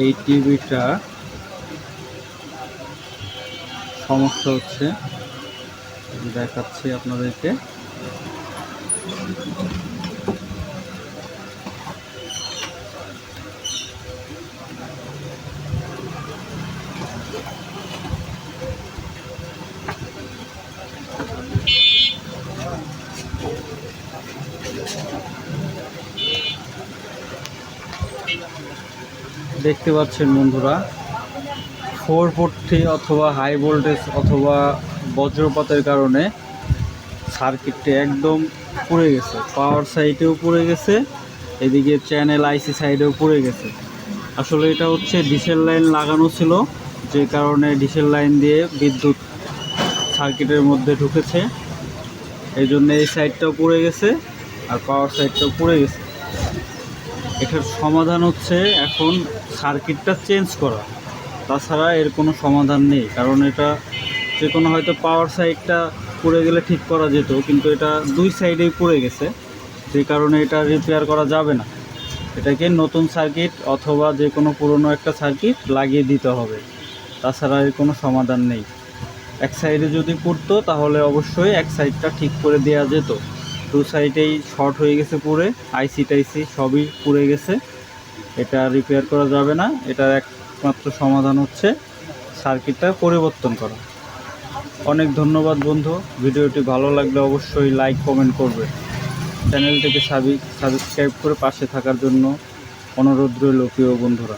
এই টিভিটা সমস্যা হচ্ছে। দেখাচ্ছি আপনাদেরকে। দেখতে পাচ্ছেন বন্ধুরা ফোর ফোরটি অথবা হাই ভোল্টেজ অথবা বজ্রপাতের কারণে সার্কিটটি একদম পুড়ে গেছে পাওয়ার সাইডেও পুড়ে গেছে, এদিকে চ্যানেল আইসি সাইডেও পুড়ে গেছে। আসলে এটা হচ্ছে ডিসেল লাইন লাগানো ছিল, যে কারণে ডিসেল লাইন দিয়ে বিদ্যুৎ সার্কিটের মধ্যে ঢুকেছে। এই জন্য এই সাইডটাও পুড়ে গেছে, আর পাওয়ার সাইডটাও পুড়ে গেছে। এটার সমাধান হচ্ছে এখন সার্কিটটা চেঞ্জ করা। তাছাড়া এর কোনো সমাধান নেই, কারণ এটা যে কোনো হয়তো পাওয়ার সাইডটা পুড়ে গেলে ঠিক করা যেত, কিন্তু এটা দুই সাইডেই পুড়ে গেছে। যে কারণে এটা রিপেয়ার করা যাবে না। এটাকে নতুন সার্কিট অথবা যে কোনো পুরনো একটা সার্কিট লাগিয়ে দিতে হবে। তাছাড়া এর কোনো সমাধান নেই। এক সাইডে যদি পড়তো, তাহলে অবশ্যই এক সাইডটা ঠিক করে দেওয়া যেত। দু সাইডেই শর্ট হয়ে গেছে পুরে আইসি টাইসি সবই পুড়ে গেছে। এটা রিপেয়ার করা যাবে না, এটার একমাত্র সমাধান হচ্ছে সার্কিটটা পরিবর্তন করা। অনেক ধন্যবাদ বন্ধু, ভিডিওটি ভালো লাগলে অবশ্যই লাইক কমেন্ট করবে। চ্যানেলটিকে সাবি সাবস্ক্রাইব করে পাশে থাকার জন্য অনুরোধ রইল প্রিয় বন্ধুরা।